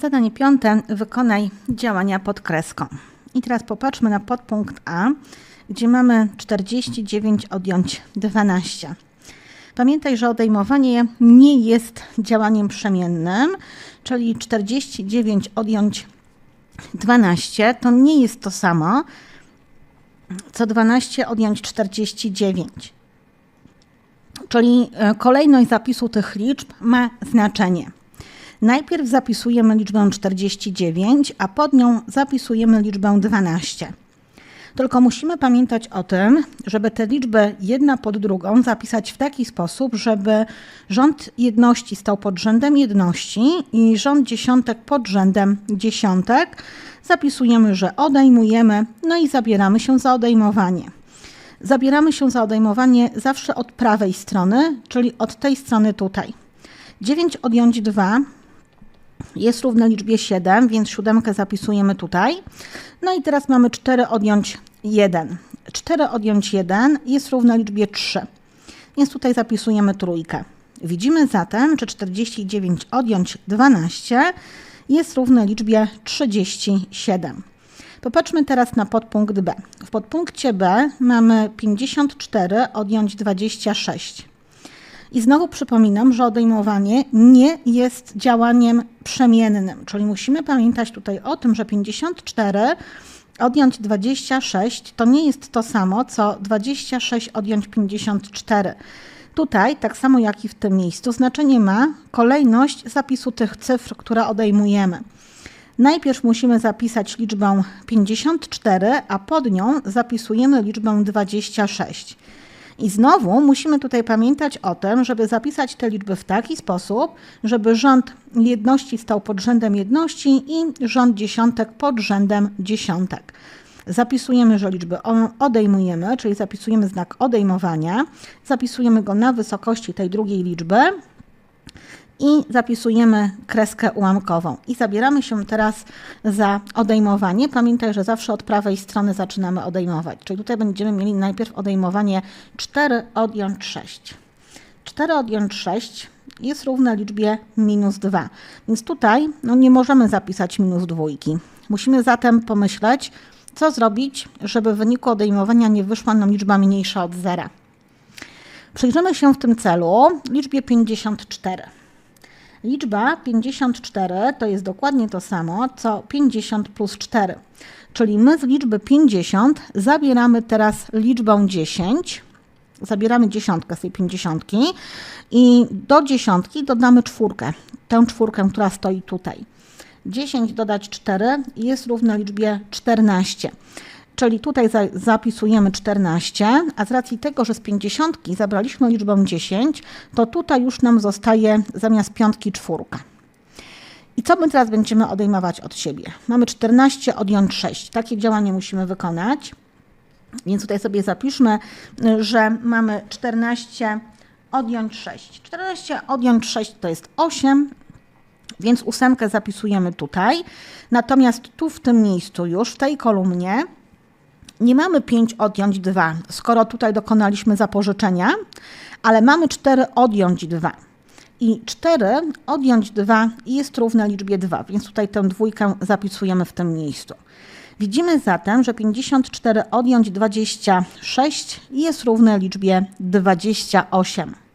Zadanie piąte. Wykonaj działania pod kreską. I teraz popatrzmy na podpunkt A, gdzie mamy 49 odjąć 12. Pamiętaj, że odejmowanie nie jest działaniem przemiennym, czyli 49 odjąć 12 to nie jest to samo, co 12 odjąć 49. Czyli e, kolejność zapisu tych liczb ma znaczenie. Najpierw zapisujemy liczbę 49, a pod nią zapisujemy liczbę 12. Tylko musimy pamiętać o tym, żeby te liczby jedna pod drugą zapisać w taki sposób, żeby rząd jedności stał pod rzędem jedności i rząd dziesiątek pod rzędem dziesiątek. Zapisujemy, że odejmujemy, no i zabieramy się za odejmowanie. Zabieramy się za odejmowanie zawsze od prawej strony, czyli od tej strony tutaj. 9 odjąć 2 jest równe liczbie 7, więc siódemkę zapisujemy tutaj. No i teraz mamy 4 odjąć 1. 4 odjąć 1 jest równe liczbie 3, więc tutaj zapisujemy trójkę. Widzimy zatem, że 49 odjąć 12 jest równe liczbie 37. Popatrzmy teraz na podpunkt B. W podpunkcie B mamy 54 odjąć 26. I znowu przypominam, że odejmowanie nie jest działaniem przemiennym, czyli musimy pamiętać tutaj o tym, że 54 odjąć 26 to nie jest to samo, co 26 odjąć 54. Tutaj, tak samo jak i w tym miejscu, znaczenie ma kolejność zapisu tych cyfr, które odejmujemy. Najpierw musimy zapisać liczbę 54, a pod nią zapisujemy liczbę 26. I znowu musimy tutaj pamiętać o tym, żeby zapisać te liczby w taki sposób, żeby rząd jedności stał pod rzędem jedności i rząd dziesiątek pod rzędem dziesiątek. Zapisujemy, że liczby odejmujemy, czyli zapisujemy znak odejmowania, zapisujemy go na wysokości tej drugiej liczby i zapisujemy kreskę ułamkową. I zabieramy się teraz za odejmowanie. Pamiętaj, że zawsze od prawej strony zaczynamy odejmować. Czyli tutaj będziemy mieli najpierw odejmowanie 4 odjąć 6. 4 odjąć 6 jest równe liczbie minus 2. Więc tutaj no, nie możemy zapisać minus dwójki. Musimy zatem pomyśleć, co zrobić, żeby w wyniku odejmowania nie wyszła nam liczba mniejsza od zera. Przyjrzymy się w tym celu liczbie 54. Liczba 54 to jest dokładnie to samo, co 50 plus 4. Czyli my z liczby 50 zabieramy teraz liczbę 10, zabieramy dziesiątkę z tej 50 i do dziesiątki dodamy czwórkę, tę czwórkę, która stoi tutaj. 10 dodać 4 jest równe liczbie 14. Czyli tutaj zapisujemy 14, a z racji tego, że z 50 zabraliśmy liczbę 10, to tutaj już nam zostaje zamiast piątki czwórka. I co my teraz będziemy odejmować od siebie? Mamy 14 odjąć 6. Takie działanie musimy wykonać. Więc tutaj sobie zapiszmy, że mamy 14 odjąć 6. 14 odjąć 6 to jest 8, więc ósemkę zapisujemy tutaj. Natomiast tu w tym miejscu już, w tej kolumnie, nie mamy 5 odjąć 2, skoro tutaj dokonaliśmy zapożyczenia, ale mamy 4 odjąć 2. I 4 odjąć 2 jest równe liczbie 2, więc tutaj tę dwójkę zapisujemy w tym miejscu. Widzimy zatem, że 54 odjąć 26 jest równe liczbie 28.